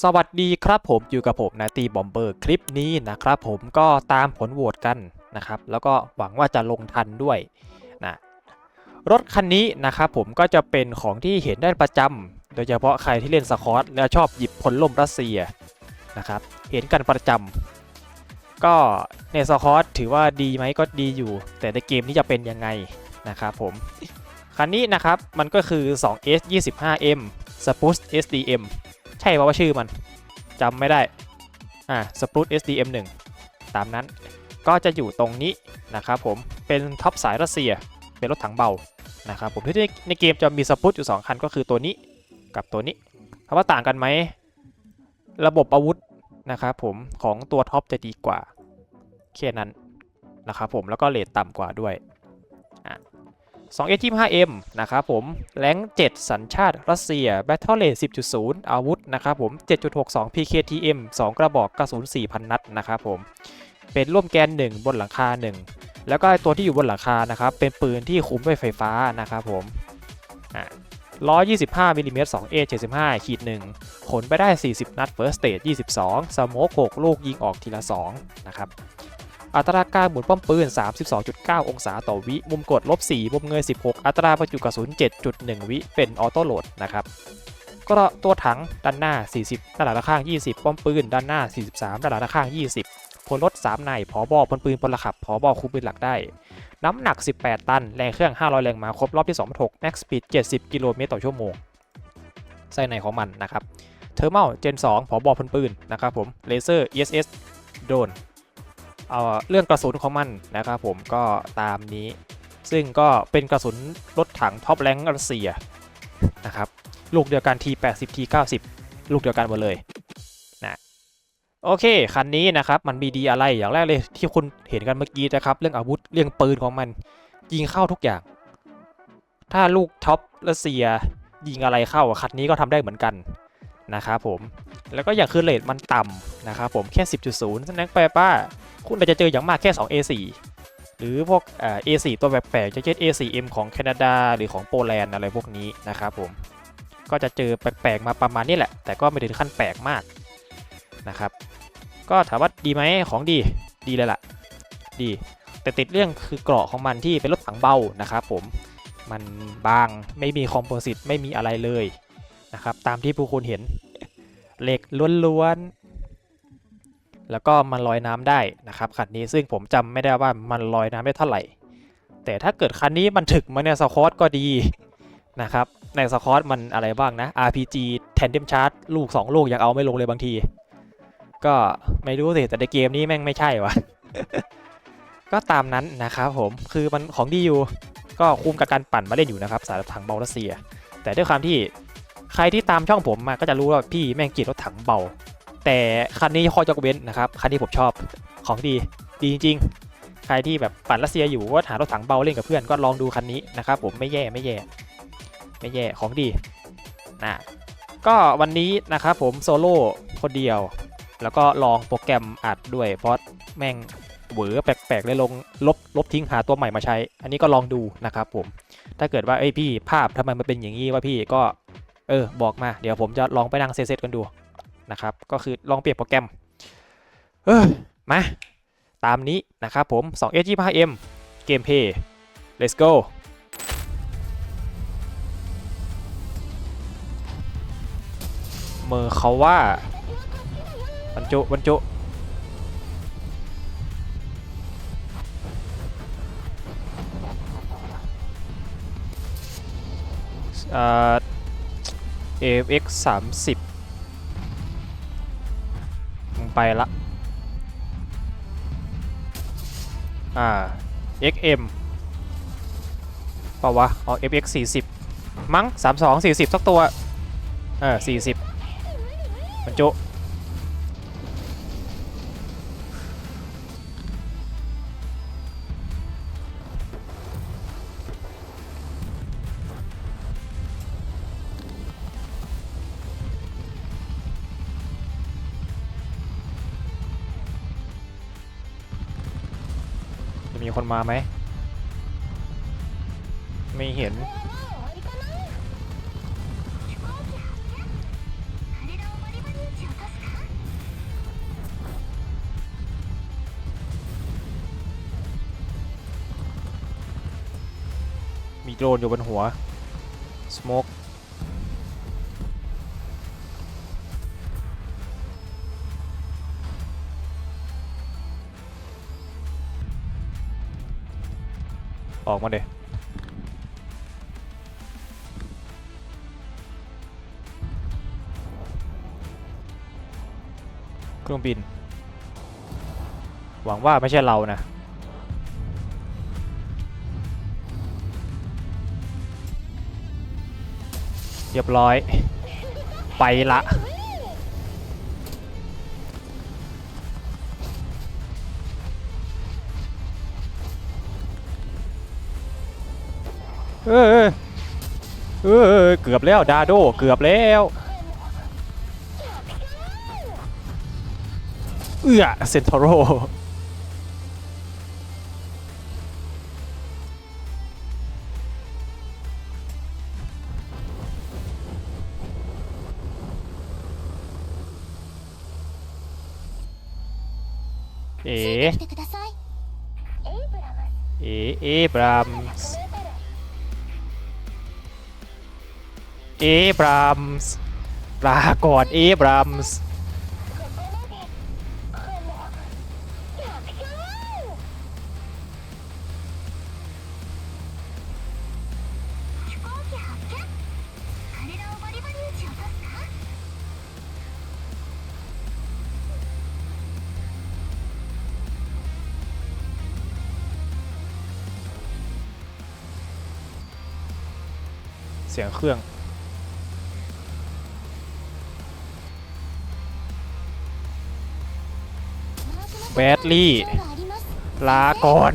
สวัสดีครับผมอยู่กับผมนาตีบอมเบอร์คลิปนี้นะครับผมก็ตามผลโหวตกันนะครับ แล้วก็หวังว่าจะลงทันด้วยนะรถคันนี้นะครับผมก็จะเป็นของที่เห็นได้ประจำโดยเฉพาะใครที่เล่นสคอตแล้วชอบหยิบพลล่มรัสเซียนะครับ เห็นกันประจำก็ในสคอตถือว่าดีไหมก็ดีอยู่ แต่ในเกมนี้จะเป็นยังไงนะครับผมคันนี้นะครับมันก็คือ 2S 25M Spruce SDM ใช่ป่าวว่าชื่อมันจำไม่ได้ อ่า Spruce SDM 1ตามนั้น ก็จะอยู่ตรงนี้นะครับผม เป็นท็อปสายรัสเซีย เป็นรถถังเบา นะครับผมที่ในเกมจะมีสปุตอยู่ 2 คันก็คือตัวนี้กับตัวนี้ถามว่าต่างกันไหม ระบบอาวุธนะครับผมของตัวท็อปจะดีกว่าแค่นั้นนะครับผมแล้วก็เลทต่ำกว่าด้วย 2S25M นะครับผมแรง7 สัญชาติรัสเซีย Battle Rate 10.0 อาวุธนะครับผม 7.62 PKTM 2 กระบอกกระสุน 4,000 นัดนะครับผม เป็นร่วมแกน 1 บนหลังคา 1 แล้วก็ตัวที่อยู่บนหลังคานะครับ เป็นปืนที่คุมด้วยไฟฟ้านะครับผม125มิลลิเมตร 2A 75ขีด1ขนไปได้ 40 นัด First Stage 22 สโมก6ลูกยิงออกทีละ 2 นะครับ อัตราการหมุนป้อมปืน 32.9 องศาต่อวิ มุมกดลบ 4 มุมเงย 16 อัตราบรรจุกระสุน 7.1 วิ เป็นออโต้โหลดนะครับก็ตัวถังด้านหน้า 40 ด้านหลังด้านข้าง 20 ป้อมปืน ด้านหน้า 43 ด้านหลังด้านข้าง 20พลรถ3นายผอบอพลปืนพลขับผอบอคุมปืนหลักได้ น้ำหนัก 18 ตัน แรงเครื่อง 500 แรงม้า ครบรอบที่2.6 max speed 70 กิโลเมตรต่อชั่วโมงไส้ในของมันนะครับ เทอร์มัลเจน2ผอบอพลปืนนะครับผม เลเซอร์ ESS โดน เอ่อเรื่องกระสุนของมันนะครับผมก็ตามนี้ ซึ่งก็เป็นกระสุนรถถังท็อปแรงรัสเซียนะครับลูกเดียวกัน T80 T90 ลูกเดียวกันหมดเลยนะโอเค คันนี้นะครับมันมีดีอะไรอย่างแรกเลยที่คุณเห็นกันเมื่อกี้นะครับ เรื่องอาวุธเรื่องปืนของมัน ยิงเข้าทุกอย่าง ถ้าลูกท็อปรัสเซียยิงอะไรเข้าคันนี้ก็ทำได้เหมือนกัน นะครับผม แล้วก็อย่างคือเลทมันต่ำนะครับผมแค่ 10.0แสดงไปลว่าคุณอาจจะเจออย่างมากแค่ 2 A4 หรือพวกเอ A4 ตัวแปลกๆจะเช่น A4M ของแคนาดาหรือของโปแลนด์อะไรพวกนี้นะครับผมก็จะเจอแปลกๆมาประมาณนี้แหละ แต่ก็ไม่ถึงขั้นแปลกมากนะครับ ก็ถามว่าดีไหมของดีดีเลยล่ะ ดี แต่ติดเรื่องคือเกราะของมันที่เป็นรถถังเบานะครับผมมันบางไม่มีคอมโพสิตไม่มีอะไรเลย นะครับ ตามที่ผู้คุณเห็น เหล็กล้วนๆ แล้วก็มันลอยน้ำได้นะครับคันนี้ซึ่งผมจำไม่ได้ว่ามันลอยน้ำได้เท่าไหร่ แต่ถ้าเกิดคันนี้มันถึกมาในสคอตก็ดีนะครับ ในสคอตมันอะไรบ้างนะ RPG Tandem Charge ลูก 2 ลูกยังเอาไม่ลงเลยบางที ก็ไม่รู้สิแต่ในเกมนี้แม่งไม่ใช่วะก็ตามนั้นนะครับผมคือมันของดีอยู่ก็คุ้มกับการปั่นมาเล่นอยู่นะครับสารถถังเบารัสเซีย แต่ด้วยความที่ ใครที่ตามช่องผมมาก็จะรู้ว่าพี่แม่งเกียดรถถังเบา แต่คันนี้ข้อยกเว้นนะครับ คันนี้ผมชอบของดีดีจริงๆ ใครที่แบบปั่นรัสเซียอยู่ว่าหารถถังเบาเล่นกับเพื่อนก็ลองดูคันนี้นะครับผมไม่แย่ไม่แย่ ไม่แย่ของดีนะก็วันนี้นะครับผมโซโล่คนเดียว แล้วก็ลองโปรแกรมอัดด้วยเพราะแม่งเหวอแปลกๆเลยลงลบลบทิ้งหาตัวใหม่มาใช้ อันนี้ก็ลองดูนะครับผม ถ้าเกิดว่าเอ้ยพี่ภาพทำไมมันเป็นอย่างนี้ว่าพี่ก็ เออบอกมาเดี๋ยวผมจะลองไปนั่งเซตกันดูนะครับก็คือลองเปลี่ยนโปรแกรมเออมาตามนี้นะครับผม 2 s 2 5 m เกมเพย์ let's go เมอร์เขาว่าบรรจุบรรจุเอ่อ AFX 30มึงไปละ อ่า XM เปล่าวะอ๋อ FX 40 มั้ง 32 40 สักตัว เออ 40 มันจุ มีคนมาไหม ไม่เห็น มีโดรนอยู่บนหัว ออกมาเดเครื่องบิน หวังว่าไม่ใช่เรานะเรียบร้อย ไปละ เออเออเกือบแล้วดาโดเกือบแล้วเอื้อเซนทโรเอเอบรามส เอบรามส์ลาก่อนเอบรามส์เสียงเครื่อง แบดลี่ ลาก่อน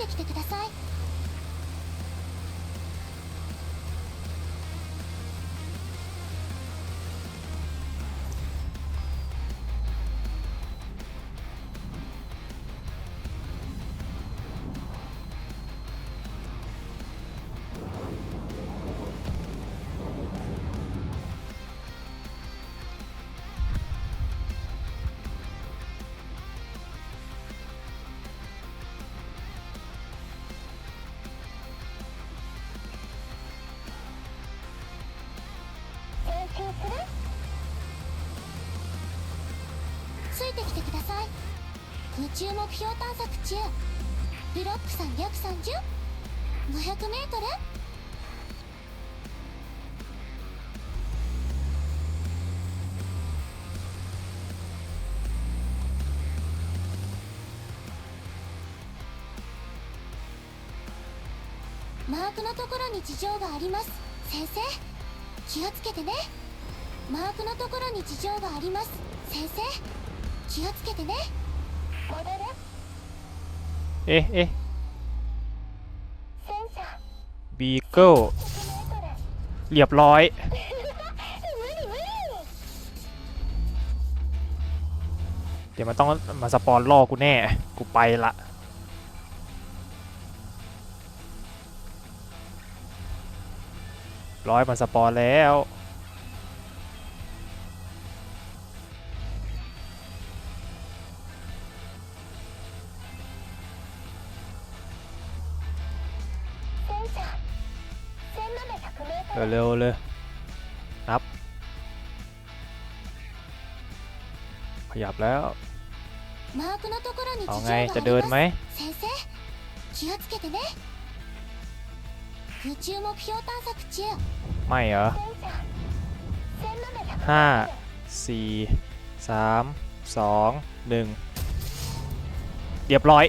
てきてください。空中目標探索中。ブロック330 500メートル。マークのところに事情があります。先生気をつけてね。マークのところに事情があります。先生気をつけてね。 เอ๊ะเอ๊ะบีเกิลเรียบร้อยเดี๋ยวมันต้องมาสปอนล่อกูแน่ กูไปละร้อยมันสปอนแล้ว ขยับแล้วเอาไงจะเดินไหมไม่เหรอห้าสี่สามสองหนึ่งเรียบร้อย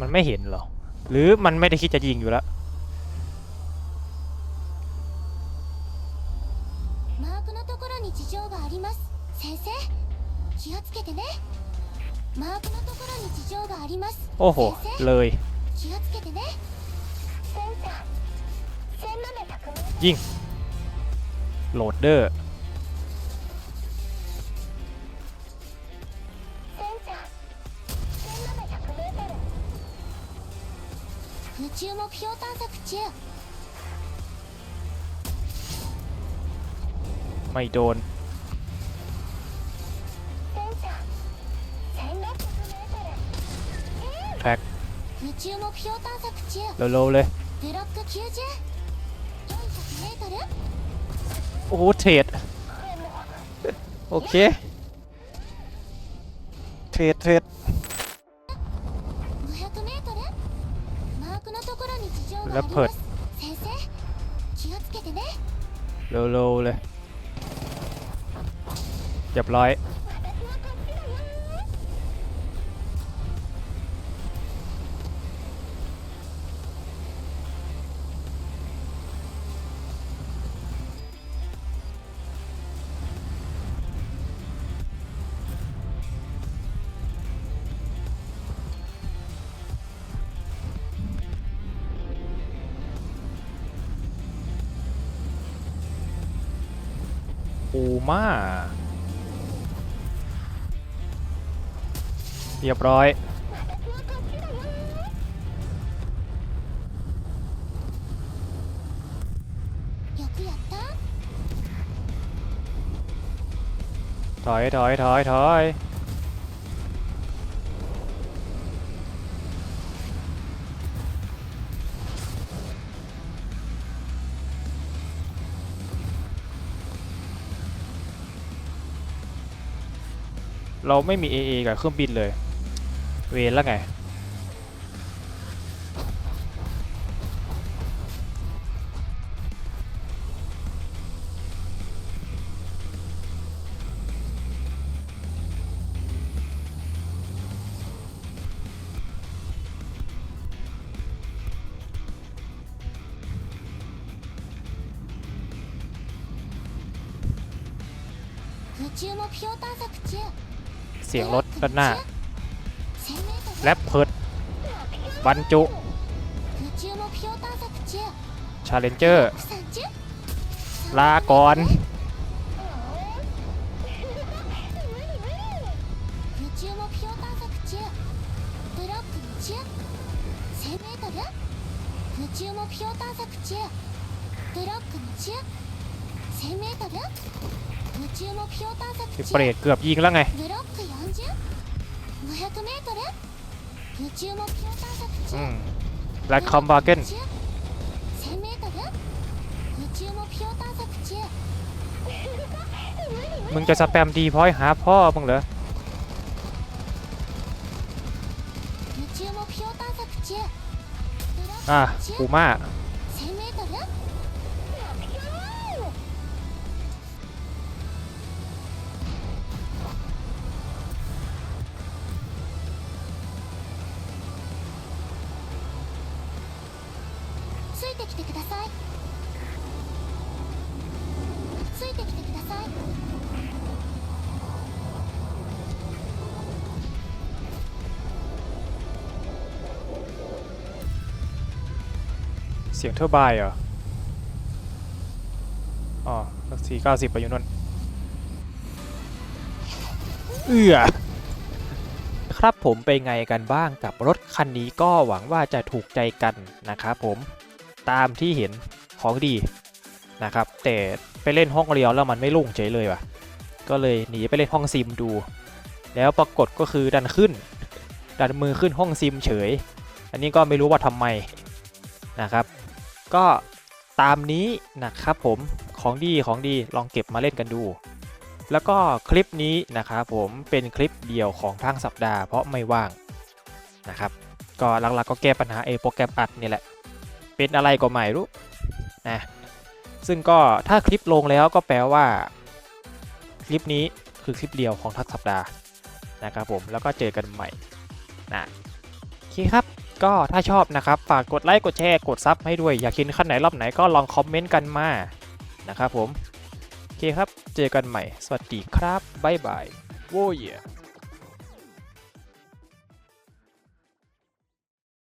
มันไม่เห็นหรอ หรือมันไม่ได้คิดจะยิงอยู่แล้ว マークのところに事情があります先生気をつけてねマークのところに事情があります โอ้โห 先生 เลย 気 気をつけてねセンサー千豆百名 ยิงโหลดเดอร์ センサー千豆百メートル宇宙目標探索中 ไม่โดน แท็กเร็วๆเลย โอ้เทรดโอเค เทรดเทรดแล้วเพิดเร็วๆเลย เรียบร้อยปูม่า เรียบร้อยถอยถอยถอยถอยเราไม่มี AA กับเครื่องบินเลย เวรแล้วไง เสียงรถด้านหน้า บรรจุชาเลนเจอร์ลาก่อนเปรตเกือบยิงแล้วไง แล็คคอมบาร์เกนมึงจะสแปมดีพอยหาพ่อมึงเหรออะกูมา เสียงเทอร์ไบน์เหรอ อ๋อสี่เก้าสิบไปอยู่นั่น เอื้อครับผมเป็นไงกันบ้างกับรถคันนี้ก็หวังว่าจะถูกใจกันนะครับผมตามที่เห็นของดีนะครับ แต่ไปเล่นห้องเรียวแล้วมันไม่ลุ่งเฉยเลยว่ะ ก็เลยหนีไปเล่นห้องซิมดู แล้วปรากฏก็คือดันขึ้น ดันมือขึ้นห้องซิมเฉย อันนี้ก็ไม่รู้ว่าทำไมนะครับ ก็ตามนี้นะครับผมของดีของดีลองเก็บมาเล่นกันดู แล้วก็คลิปนี้นะครับผมเป็นคลิปเดียวของทั้งสัปดาห์เพราะไม่ว่างนะครับก็หลักๆก็แก้ปัญหาเอโปรแกรมอัดนี่แหละ เป็นอะไรก็ไม่รู้นะซึ่งก็ถ้าคลิปลงแล้วก็แปลว่า คลิปนี้คือคลิปเดียวของทั้งสัปดาห์นะครับผมแล้วก็เจอกันใหม่นะโอเคครับ ก็ถ้าชอบนะครับ ฝากกดไลค์กดแชร์กดซับให้ด้วย อยากเห็นขั้นไหนรอบไหนก็ลองคอมเมนต์กันมานะครับผม โอเคครับ เจอกันใหม่ สวัสดีครับ บ๊ายบาย โว้ย